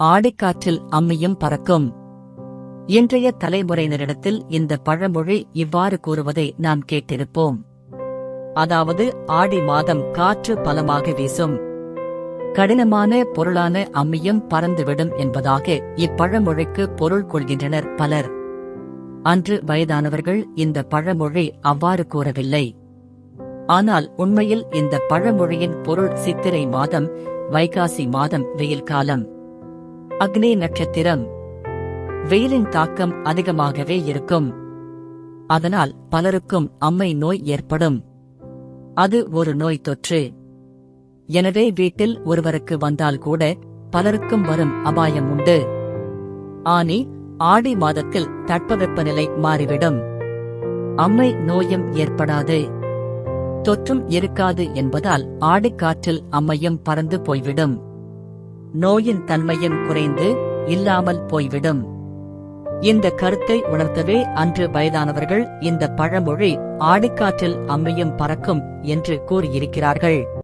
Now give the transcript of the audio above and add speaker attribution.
Speaker 1: ஆடிக்காற்றில் அம்மியும் பறக்கும். இன்றைய தலைமுறையினரிடத்தில் இந்த பழமொழி இவ்வாறு கூறுவதை நாம் கேட்டிருப்போம். அதாவது ஆடி மாதம் காற்று பலமாக வீசும். கடினமான பொருளான அம்மியும் பறந்துவிடும் என்பதாக இப்பழமொழிக்கு பொருள் கொள்கின்றனர் பலர். அன்று வயதானவர்கள் இந்த பழமொழி அவ்வாறு கூறவில்லை. ஆனால் உண்மையில் இந்த பழமொழியின் பொருள் சித்திரை மாதம் வைகாசி மாதம் வெயில் காலம். அக்னி நட்சத்திரம். வெயிலின் தாக்கம் அதிகமாகவே இருக்கும். அதனால் பலருக்கும் அம்மை நோய் ஏற்படும். அது ஒரு நோய் தொற்று. எனவே வீட்டில் ஒருவருக்கு வந்தால் கூட பலருக்கும் வரும் அபாயம் உண்டு. ஆனி ஆடி மாதத்தில் தட்பவெப்பநிலை மாறிவிடும். அம்மை நோயும் ஏற்படாது. தொற்றும் இருக்காது என்பதால் ஆடிக்காற்றில் அம்மையும் பறந்து போய்விடும். நோயின் தன்மையும் குறைந்து இல்லாமல் போய்விடும். இந்த கருத்தை உணர்த்தவே அன்று வயதானவர்கள் இந்த பழமொழி ஆடிக்காற்றில் அம்மையும் பறக்கும் என்று கூறியிருக்கிறார்கள்.